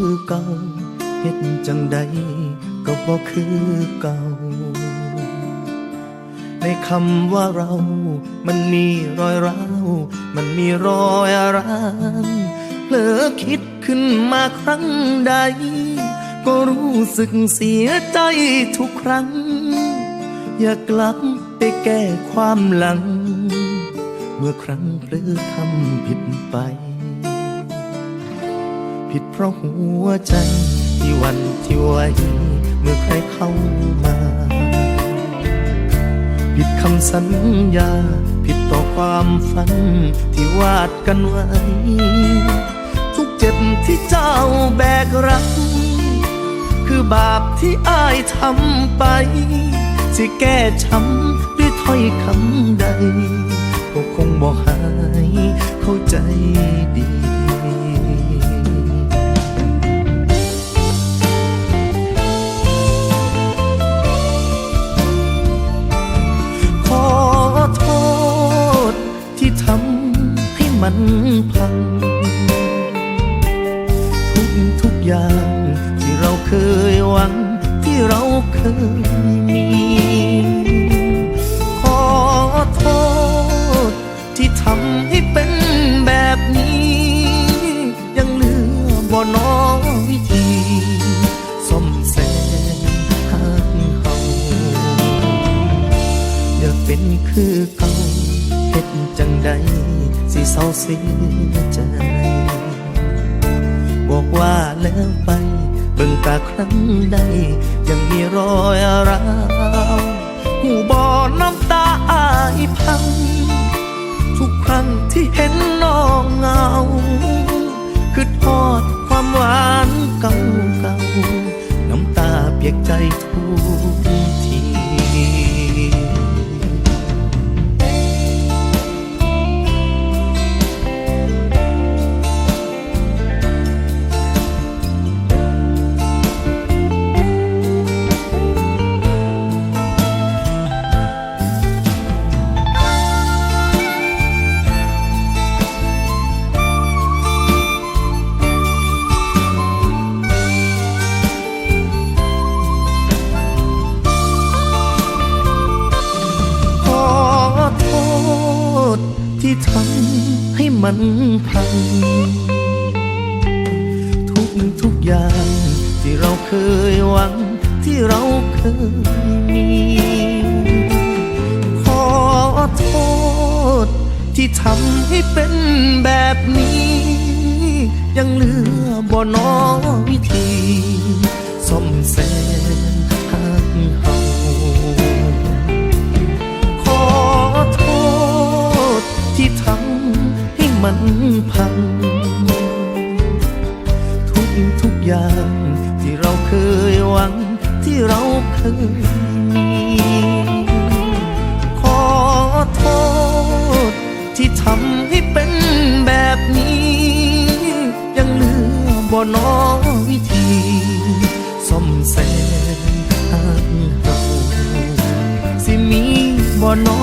คือเก่าเฮ็ดจังใดก็บ่คือเก่า ในคำว่าเรา มันมีรอยร้าว มันมีรอยร้างเผลอคิดขึ้นมาครั้งใด ก็รู้สึกเสียใจทุกครั้ง อย่ากลับไปแก้ความหลัง เมื่อครั้งเผลอทำผิดไป ผิดเพราะหัวใจ ที่วันที่ไหวเมื่อใครเข้ามา ผิดคำสัญญา ผิดต่อความฝันที่วาดกันไว้ ทุกเจ็บที่เจ้าแบกรับคือบาปที่อายทำไป สิแก้ช้ำด้วยถ้อยคำใดก็คงบอกหายเข้าใจดี อย่างที่เราเคยหวังที่เราเคยมี ขอโทษ ที่ทำให้เป็นแบบนี้ ยังเหลือบ่นอวิธีซ่อมแซมหากเฮาอย่าเป็นคือเก่าเฮ็ดจังใดสิเศร้าเสียใจ ว่าแล้วไป เบิ่งตาครั้งใด ยังมีรอยร้าวหูบอน้ำตาอายพัง ทุกครั้งที่เห็นน้องเหงา มันพัง ทุกทุกอย่างที่เราเคยหวังที่เราเคยมี ขอโทษ ที่ทำให้เป็นแบบนี้ ยังเหลือบ่นอวิธีซ่อมแซมหากเฮา มันพังทุกทุกอย่างที่เราเคยหวังที่เราเคยมี ขอโทษ ที่ทำให้เป็นแบบนี้ ยังเหลือบ่นอวิธีซ่อมแซมหากเฮาสิมีบ่นอ